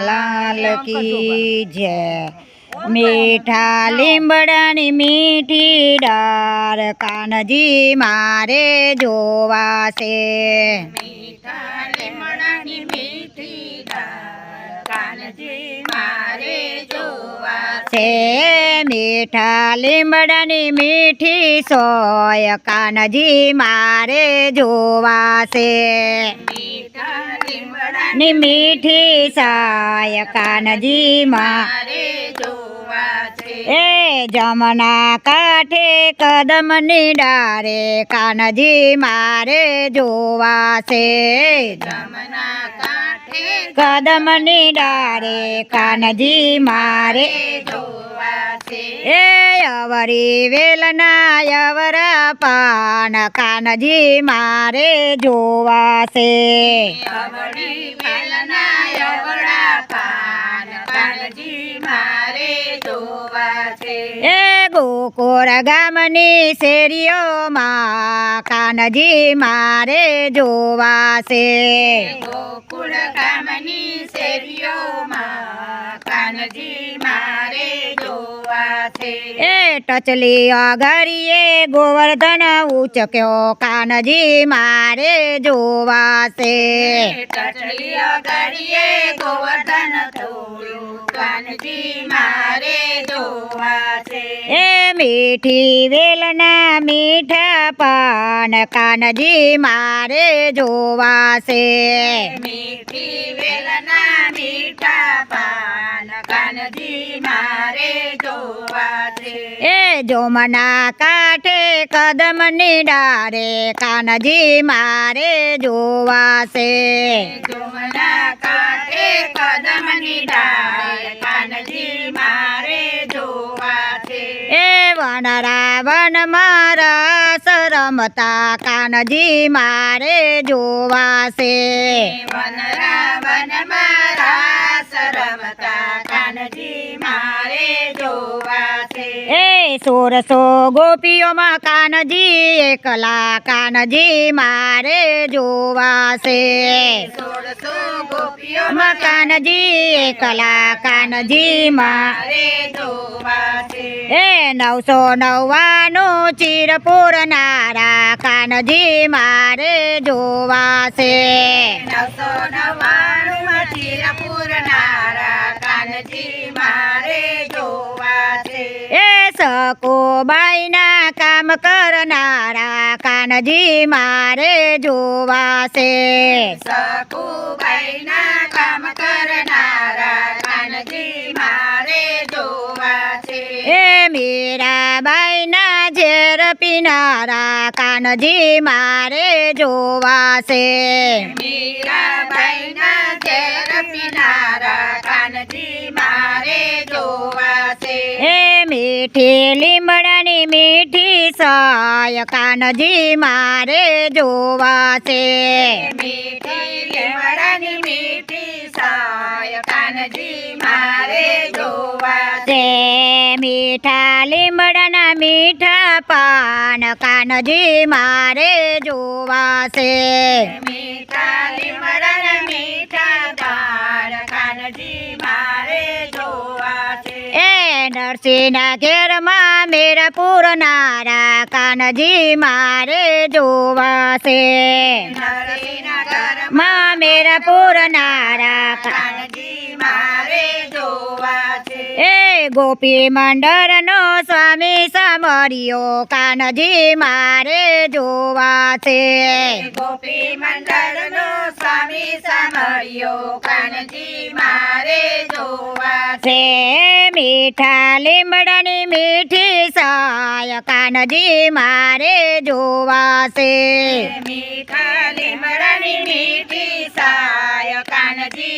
લાલ કી જય મીઠા લીંબડાની મીઠી ડાર કાનજી મારે જોવા છે મીઠા લીમડાની મીઠી ડાળ કાનજી મારે જોવા છે મીઠા લીંબડાની મીઠી સોય કાનજી મારે જોવા છે મીઠા લીમડાની ની મીઠી સાય કાનજી મા મારે જોવા છે એ જમના કાંઠે કદમની ડારે કાનજી મારે જોવા છે જમના કદમની ડારે કાનજી મારે જોવા અવરી વેલના અવરા પાન કાનજી મારે જોવા છે. અવળી વેલના અવળા પાન કાનજી મારે જોવા છે. એ ગોકોર ગામની શેરીઓમાં કાનજી મારે જોવાશે. ગોકુળ કામની શેરીઓમાં કાનજી મારે જોવા એ ટચલી અઘરીએ ગોવર્ધન ઉચક્યો કાનજી મારે જોવાશે. ટચલી અઘરીએ ગોવર્ધન કાનજી મારે જોવા છે એ મીઠી વેલના મીઠા પાન કાનજી મારે જોવાશે મીઠી વેલના મીઠા પાન કાનજી મારે જોવાશે એ જોમના કાંઠે કદમની ડારે કાનજી મારે જોવાશે જોમના કાંઠે કદમની વનરા વનમાં રસ રમતા કાનજી મારે જોવાશે. વનરા વનમાં રમતા કાનજી મારે જોવા એ સોરસો ગોપીઓમાં કાનજી એકલા કાનજી મારે જોવાશે. સોરસો ગોપીઓમાં ગોપીઓ કાનજી એકલા કાનજી મારે જોવા છે એ નવસો નવ્વાણું ચીર પૂરનારા કાનજી મારે જોવાશે. નવસો નવ્વાણું કાનજી મારે એ સકોબાઈના કામ કરનારા કાનજી મારે જોવાશે. કામ કરનારા મીરાબાઈના ઝેર પીનારા કાનજી મારે જોવા છે મીરાબાઈના ઝેર પીનારા કાનજી મારે જોવાશે. મીઠી લીમડાની મીઠી સાય કાનજી મારે જોવા છે મીઠી લીમડાની મીઠી સાય કાનજી મારે મીઠા લીમડાના મીઠા પાન કાનજી મારે જોવા છે મીઠા લીમડાના મીઠા પાન કાનજી મારે જોવાશે. એ નરસિંહના ઘેરમાં મેરા પૂરનારા કાનજી મારે જોવા છે નરસિંહના ઘરમાં માં મેરા પૂરનારા કાનજી મારે ગોપી મંડળનો સ્વામી સમર્યો કાનજી મારે જોવા છે. ગોપી મંડળનો સ્વામી સાંભળ્યો. કાનજી મારે જોવા છે. મીઠા લીમડાની મીઠી સાય કાનજી મારે જોવા છે. મીઠા લીમડાની મીઠી સાય કાનજી